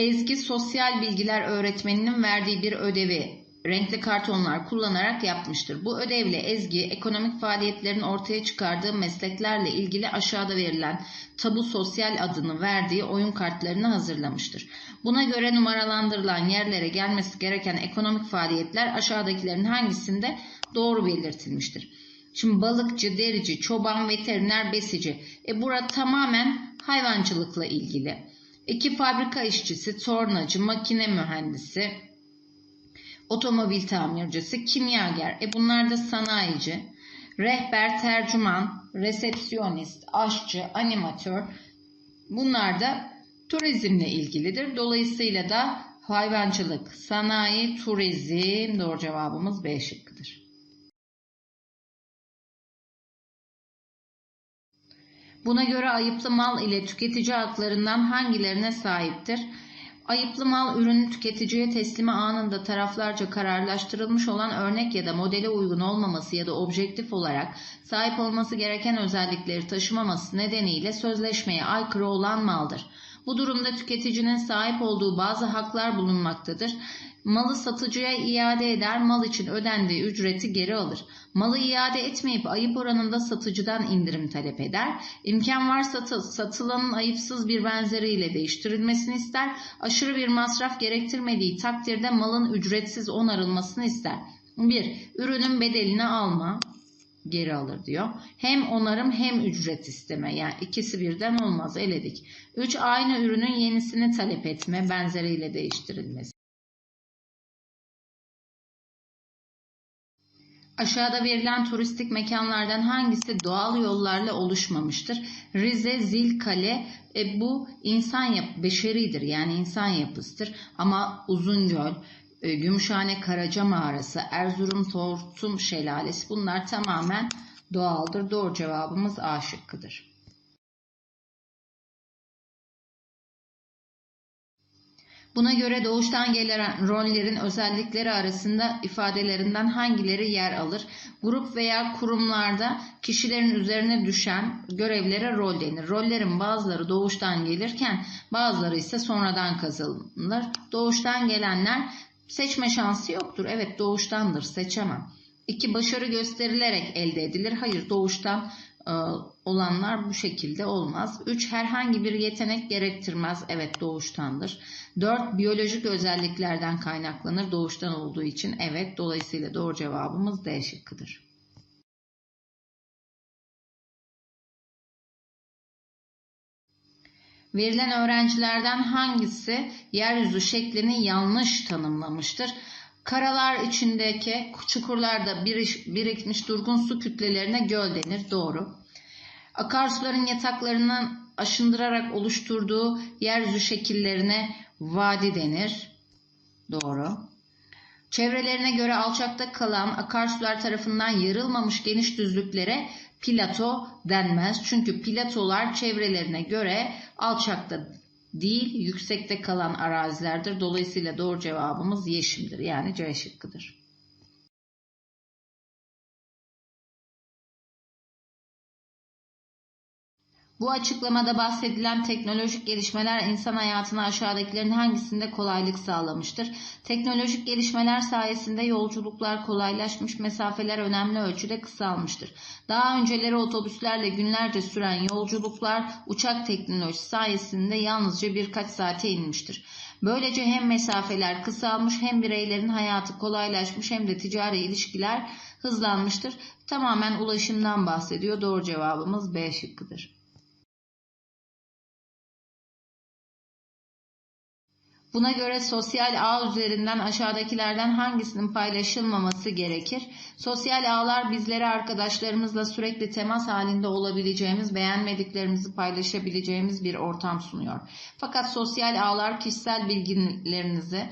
Ezgi sosyal bilgiler öğretmeninin verdiği bir ödevi renkli kartonlar kullanarak yapmıştır. Bu ödevle Ezgi ekonomik faaliyetlerin ortaya çıkardığı mesleklerle ilgili aşağıda verilen tabu sosyal adını verdiği oyun kartlarını hazırlamıştır. Buna göre numaralandırılan yerlere gelmesi gereken ekonomik faaliyetler aşağıdakilerin hangisinde doğru belirtilmiştir. Şimdi balıkçı, derici, çoban, veteriner, besici. E burada tamamen hayvancılıkla ilgili. İki fabrika işçisi, tornacı, makine mühendisi, otomobil tamircisi, kimyager. E bunlar da sanayici. Rehber, tercüman, resepsiyonist, aşçı, animatör. Bunlar da turizmle ilgilidir. Dolayısıyla da hayvancılık, sanayi, turizm doğru cevabımız B şıkkıdır. Buna göre ayıplı mal ile tüketici haklarından hangilerine sahiptir? Ayıplı mal ürünü tüketiciye teslimi anında taraflarca kararlaştırılmış olan örnek ya da modele uygun olmaması ya da objektif olarak sahip olması gereken özellikleri taşımaması nedeniyle sözleşmeye aykırı olan maldır. Bu durumda tüketicinin sahip olduğu bazı haklar bulunmaktadır. Malı satıcıya iade eder, mal için ödendiği ücreti geri alır. Malı iade etmeyip ayıp oranında satıcıdan indirim talep eder. İmkan varsa satılanın ayıpsız bir benzeriyle değiştirilmesini ister. Aşırı bir masraf gerektirmediği takdirde malın ücretsiz onarılmasını ister. 1. Ürünün bedelini alma geri alır diyor. Hem onarım hem ücret isteme. Yani ikisi birden olmaz eledik. 3. Aynı ürünün yenisini talep etme benzeriyle değiştirilmesi. Aşağıda verilen turistik mekanlardan hangisi doğal yollarla oluşmamıştır? Rize, Zilkale e, bu insan yap beşeridir yani insan yapısıdır. Ama Uzungöl, Gümüşhane Karaca Mağarası, Erzurum Tortum Şelalesi bunlar tamamen doğaldır. Doğru cevabımız A şıkkıdır. Buna göre doğuştan gelen rollerin özellikleri arasında ifadelerinden hangileri yer alır? Grup veya kurumlarda kişilerin üzerine düşen görevlere rol denir. Rollerin bazıları doğuştan gelirken bazıları ise sonradan kazanılır. Doğuştan gelenler seçme şansı yoktur. Evet doğuştandır seçemem. İki başarı gösterilerek elde edilir. Hayır doğuştan e, olanlar bu şekilde olmaz. 3. Herhangi bir yetenek gerektirmez. Evet doğuştandır. 4. Biyolojik özelliklerden kaynaklanır. Doğuştan olduğu için evet. Dolayısıyla doğru cevabımız D şıkkıdır. Verilen öğrencilerden hangisi yeryüzü şeklini yanlış tanımlamıştır? Karalar içindeki çukurlarda birikmiş durgun su kütlelerine göl denir. Doğru. Akarsuların yataklarından aşındırarak oluşturduğu yeryüzü şekillerine vadi denir. Doğru. Çevrelerine göre alçakta kalan akarsular tarafından yarılmamış geniş düzlüklere plato denmez. Çünkü platolar çevrelerine göre alçakta değil yüksekte kalan arazilerdir. Dolayısıyla doğru cevabımız yeşimdir. Yani C şıkkıdır. Bu açıklamada bahsedilen teknolojik gelişmeler insan hayatına aşağıdakilerin hangisinde kolaylık sağlamıştır? Teknolojik gelişmeler sayesinde yolculuklar kolaylaşmış, mesafeler önemli ölçüde kısalmıştır. Daha önceleri otobüslerle günlerce süren yolculuklar uçak teknolojisi sayesinde yalnızca birkaç saate inmiştir. Böylece hem mesafeler kısalmış hem bireylerin hayatı kolaylaşmış hem de ticari ilişkiler hızlanmıştır. Tamamen ulaşımdan bahsediyor. Doğru cevabımız B şıkkıdır. Buna göre sosyal ağ üzerinden aşağıdakilerden hangisinin paylaşılmaması gerekir? Sosyal ağlar bizlere arkadaşlarımızla sürekli temas halinde olabileceğimiz, beğenmediklerimizi paylaşabileceğimiz bir ortam sunuyor. Fakat sosyal ağlar kişisel bilgilerinizi,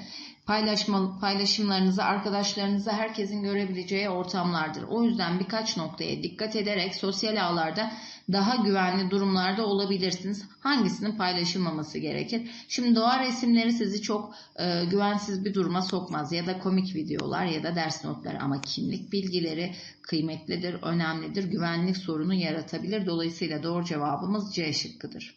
paylaşma, paylaşımlarınızı arkadaşlarınıza herkesin görebileceği ortamlardır. O yüzden birkaç noktaya dikkat ederek sosyal ağlarda daha güvenli durumlarda olabilirsiniz. Hangisinin paylaşılmaması gerekir? Şimdi doğa resimleri sizi çok e, güvensiz bir duruma sokmaz ya da komik videolar ya da ders notları ama kimlik bilgileri kıymetlidir, önemlidir, güvenlik sorunu yaratabilir. Dolayısıyla doğru cevabımız C şıkkıdır.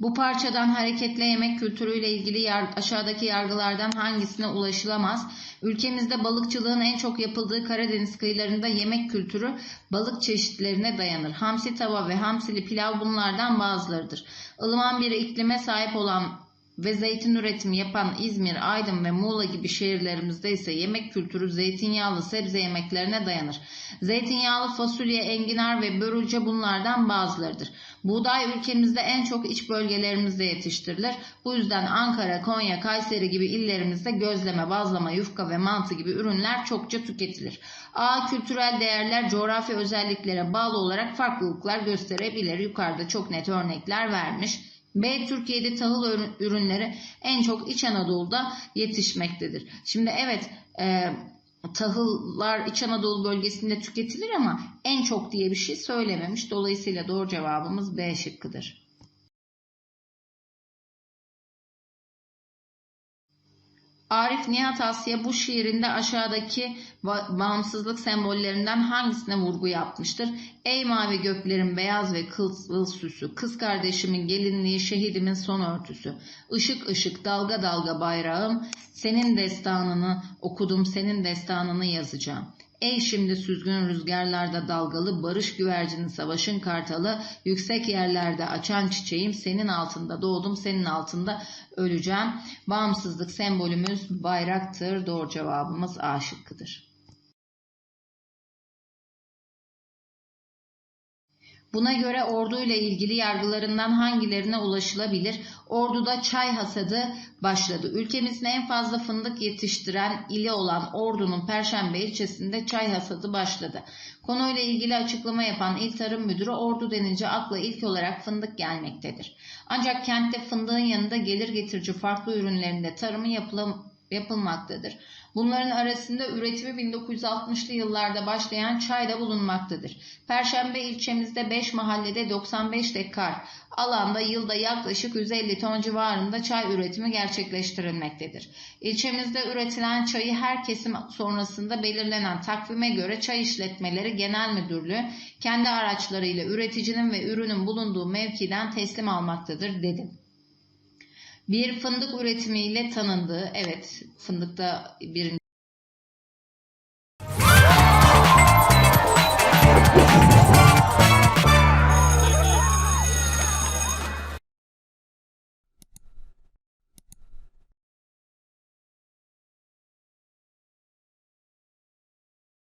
Bu parçadan hareketle yemek kültürüyle ilgili yar- aşağıdaki yargılardan hangisine ulaşılamaz? Ülkemizde balıkçılığın en çok yapıldığı Karadeniz kıyılarında yemek kültürü balık çeşitlerine dayanır. Hamsi tava ve hamsili pilav bunlardan bazılarıdır. Ilıman bir iklime sahip olan ve zeytin üretimi yapan İzmir, Aydın ve Muğla gibi şehirlerimizde ise yemek kültürü zeytinyağlı sebze yemeklerine dayanır. Zeytinyağlı fasulye, enginar ve börülce bunlardan bazılarıdır. Buğday ülkemizde en çok iç bölgelerimizde yetiştirilir. Bu yüzden Ankara, Konya, Kayseri gibi illerimizde gözleme, bazlama, yufka ve mantı gibi ürünler çokça tüketilir. A. Kültürel değerler coğrafi özelliklere bağlı olarak farklılıklar gösterebilir. Yukarıda çok net örnekler vermiş. B. Türkiye'de tahıl ürün- ürünleri en çok İç Anadolu'da yetişmektedir. Şimdi evet e, tahıllar İç Anadolu bölgesinde tüketilir ama en çok diye bir şey söylememiş. Dolayısıyla doğru cevabımız B şıkkıdır. Arif Nihat Asya bu şiirinde aşağıdaki ba- bağımsızlık sembollerinden hangisine vurgu yapmıştır? Ey mavi göklerin beyaz ve kızıl süsü, kız kardeşimin gelinliği, şehidimin son örtüsü. Işık ışık, dalga dalga bayrağım, senin destanını okudum, senin destanını yazacağım. Ey şimdi süzgün rüzgarlarda dalgalı, barış güvercini savaşın kartalı, yüksek yerlerde açan çiçeğim, senin altında doğdum, senin altında öleceğim. Bağımsızlık sembolümüz bayraktır. Doğru cevabımız A şıkkıdır. Buna göre ordu ile ilgili yargılarından hangilerine ulaşılabilir? Ordu'da çay hasadı başladı. Ülkemizin en fazla fındık yetiştiren ili olan Ordu'nun Perşembe ilçesinde çay hasadı başladı. Konuyla ilgili açıklama yapan İl Tarım Müdürü Ordu denince akla ilk olarak fındık gelmektedir. Ancak kentte fındığın yanında gelir getirici farklı ürünlerinde tarımı yapılam- yapılmaktadır. Bunların arasında üretimi 1960'lı yıllarda başlayan çay da bulunmaktadır. Perşembe ilçemizde 5 mahallede 95 dekar alanda yılda yaklaşık 150 ton civarında çay üretimi gerçekleştirilmektedir. İlçemizde üretilen çayı her kesim sonrasında belirlenen takvime göre Çay İşletmeleri Genel Müdürlüğü kendi araçlarıyla üreticinin ve ürünün bulunduğu mevkiden teslim almaktadır dedim. Bir fındık üretimiyle tanındığı, evet fındıkta birinci